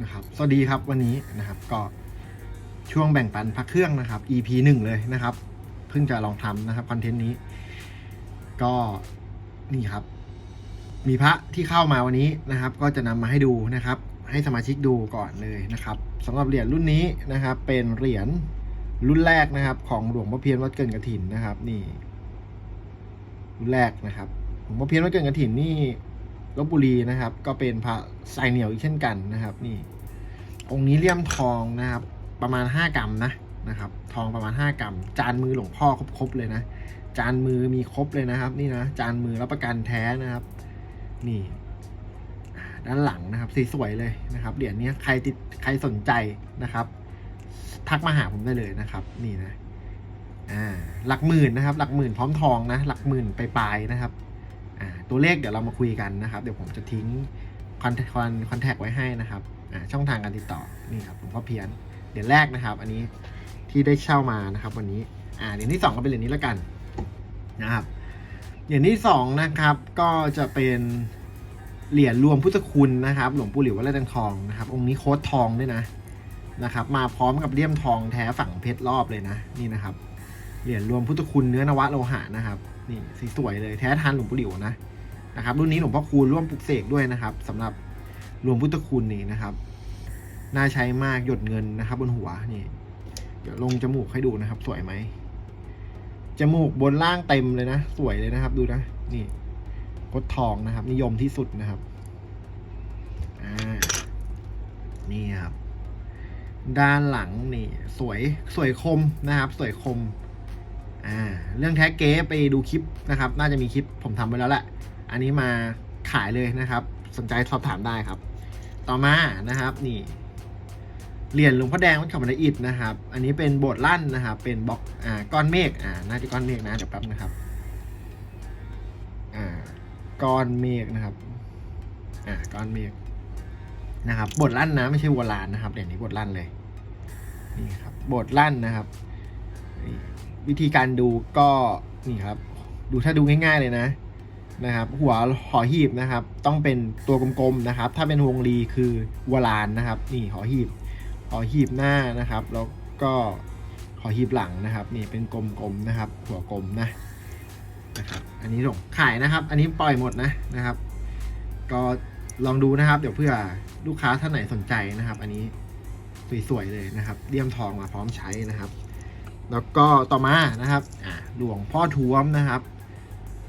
นะครับสวัสดีครับวันนี้นะครับก็ช่วงแบ่งปันพักเครื่องนะครับ EP หนึ่งเลยนะครับเพิ่งจะลองทำนะครับคอนเทนต์นี้ ก็นี่ครับ มีพระที่เข้ามาวันนี้นะครับ ก็จะนำมาให้ดูนะครับ ให้สมาชิกดูก่อนเลยนะครับสำหรับเหรียญรุ่นนี้นะครับ เป็นเหรียญรุ่นแรกนะครับ ของหลวงพ่อเพียรวัดเกินกระถินนะครับ นี่ รุ่นแรกนะครับหลวงพ่อเพียรวัดเกินกระถินนี่ ลบบุรีนะครับ ก็เป็นพระทรายเหนียวอีกเช่นกันนะครับ นี่ องค์นี้เลี่ยมทองนะครับ ประมาณห้ากรัมนะนะครับ ทองประมาณห้ากรัม จานมือหลวงพ่อครบๆเลยนะ จานมือมีครบเลยนะครับ นี่นะจานมือรับประกันแท้นะครับ นี่ด้านหลังนะครับสวยเลยนะครับเหรียญนี้ใครติดใครสนใจนะครับ ทักมาหาผมได้เลยนะครับ นี่นะอ่าหลักหมื่นนะครับ หลักหมื่นพร้อมทองนะ หลักหมื่นไปปลายนะครับ ตัวเลขเดี๋ยวเรามาคุยกันนะครับ เดี๋ยวผมจะทิ้งคอนคอนคอนแทคไว้ให้นะครับช่องทางการติดต่อนี่ครับหลวงพ่อเพียนเหรียญแรกนะครับ อันนี้ที่ได้เช่ามานะครับ วันนี้อ่าเหรียญที่สองก็เป็นเหรียญนี้แล้วกันนะครับเหรียญที่สองนะครับก็จะเป็นเหรียญรวมพุทธคุณนะครับ หลวงปู่หลิววัดไร่ตังทองนะครับ องค์นี้โค้ดทองด้วยนะนะครับ มาพร้อมกับเลี่ยมทองแท้ฝั่งเพชรรอบเลยนะนี่นะครับเหรียญรวมพุทธคุณเนื้อนวะโลหะนะครับนี่สีสวยเลยแท้ทานหลวงปู่หลิวนะ นะครับรุ่นนี้หลวงพ่อคูณร่วมปลุกเสกด้วยนะครับสำหรับรวมพุทธคุณนี่นะครับน่าใช้มากหยดเงินนะครับ บนหัวนี่ เดี๋ยวลงจมูกให้ดูนะครับ สวยไหมจมูกบนล่างเต็มเลยนะ สวยเลยนะครับ ดูนะ นี่พดทองนะครับ นิยมที่สุดนะครับอ่านี่ครับด้านหลังนี่ สวยสวยคมนะครับ สวยคม อ่า เรื่องแท้เก๊ไปดูคลิปนะครับ น่าจะมีคลิปผมทำไปแล้วแหละ อันนี้มาขายเลยนะครับ สนใจสอบถามได้ครับ ต่อมานะครับนี่เหรียญหลวงพ่อแดงวัดเขาบันไดอิฐนะครับ อันนี้เป็นโบสถ์ลั่นนะครับ เป็นบล็อกอ่าก้อนเมฆอ่าน่าจะก้อนเมฆนะเดี๋ยวแป๊บนะครับอ่าก้อนเมฆนะครับอ่าก้อนเมฆนะครับบสถ์ลั่นนะไม่ใช่วัวลานนะครับเหรียญนี้บสถ์ลั่นเลยนี่ครับบสถ์ลั่นนะครับ วิธีการดูก็นี่ครับ ดูถ้าดูง่ายๆเลยนะ นะครับ หัวหอหีบนะครับ ต้องเป็นตัวกลมๆนะครับ ถ้าเป็นวงรีคือวลานนะครับ นี่หอหีบหอหีบหน้านะครับ แล้วก็หอหีบหลังนะครับ นี่เป็นกลมๆนะครับ หัวกลมนะนะครับ อันนี้ลงขายนะครับ อันนี้ปล่อยหมดนะนะครับ ก็ลองดูนะครับ เดี๋ยวเพื่อลูกค้าท่านไหนสนใจนะครับ อันนี้สวยๆเลยนะครับเลี่ยมทองมาพร้อมใช้นะครับ แล้วก็ต่อมานะครับอ่าหลวงพ่อท้วมนะครับ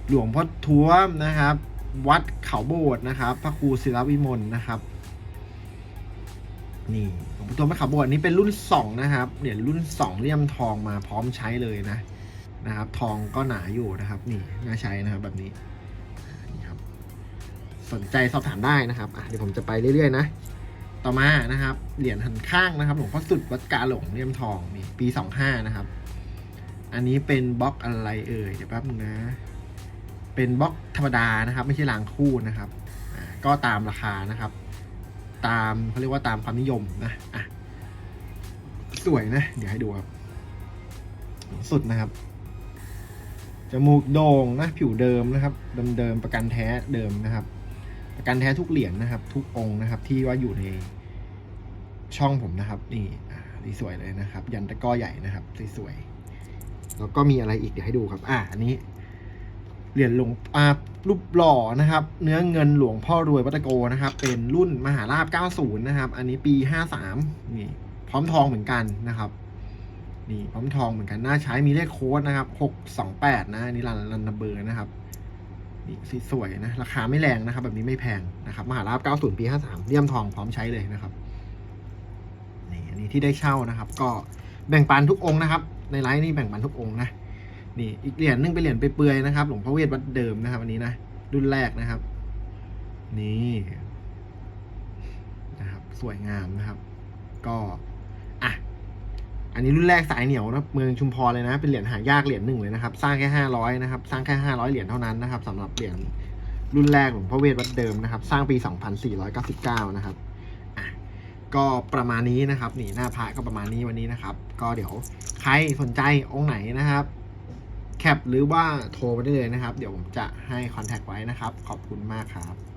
หลวงพ่อท้วมนะครับ วัดเขาโบสถ์นะครับ พระครูศิลวิมลนะครับ นี่หลวงพ่อท้วมวัดเขาโบสถ์นี้เป็นรุ่นสองนะครับเหรียญรุ่นสองเลี่ยมทองมาพร้อมใช้เลยนะนะครับ ทองก็หนาอยู่นะครับ นี่น่าใช้นะครับแบบนี้นี่ครับ สนใจสอบถามได้นะครับเดี๋ยวผมจะไปเรื่อยๆนะต่อมานะครับ เหรียญหันข้างนะครับ หลวงพ่อสุดวัดกาหลงเลี่ยมทองนี่ปีสองห้านะครับ อันนี้เป็นบล็อกอะไรเอ่ยเดี๋ยวแป๊บนึงนะ เป็นบล็อกธรรมดานะครับ ไม่ใช่รางคู่นะครับ ก็ตามราคานะครับ ตามเขาเรียกว่าตามความนิยมนะอะสวยนะ เดี๋ยวให้ดูครับ สุดนะครับจมูกโด่งนะผิวเดิมนะครับเดิมๆประกันแท้เดิมนะครับ ประกันแท้ทุกเหรียญนะครับ ทุกองค์นะครับ ที่ว่าอยู่ในช่องผมนะครับ นี่อ่านี่สวยเลยนะครับ ยันตะก้อใหญ่นะครับสวยๆแล้วก็มีอะไรอีกเดี๋ยวให้ดูครับ อ่าอันนี้ เหรียญหลวงอารูปหล่อนะครับ เนื้อเงินหลวงพ่อรวยวัตโกนะครับ เป็นรุ่นมหาราช90 นะครับ อันนี้ปี 53 นี่ พร้อมทองเหมือนกันนะครับ นี่พร้อมทองเหมือนกันน่าใช้มีเลขโค้ดนะครับ 628 นะอันนี้รันรันนัมเบอร์นะครับ นี่สีสวยนะ ราคาไม่แรงนะครับ แบบนี้ไม่แพงนะครับ มหาราช90 ปี 53เลี่ยมทองพร้อมใช้เลยนะครับ นี่อันนี้ที่ได้เช่านะครับ ก็แบ่งปันทุกองค์นะครับ ในไลฟ์นี่แบ่งปันทุกองค์นะ นี่อีกเหรียญนึงเป็นเหรียญไปเปือยนะครับ หลวงพ่อเวทวัดเดิมนะครับอันนี้นะรุ่นแรกนะครับ นี่นะครับ สวยงามนะครับ ก็อะอันนี้รุ่นแรกสายเหนียวนะเมืองชุมพรเลยนะ เป็นเหรียญหายากเหรียญหนึ่งเลยนะครับ สร้างแค่ห้าร้อยนะครับ สร้างแค่ห้าร้อยเหรียญเท่านั้นนะครับสำหรับเหรียญรุ่นแรกหลวงพ่อเวทวัดเดิมนะครับ สร้างปีสองพันสี่ร้อยเก้าสิบเก้านะครับอะก็ประมาณนี้นะครับนี่หน้าพระก็ประมาณนี้วันนี้นะครับ ก็เดี๋ยวใครสนใจองค์ไหนนะครับ แคปหรือว่าโทรไปได้เลยนะครับ เดี๋ยวผมจะให้คอนแทคไว้นะครับ ขอบคุณมากครับ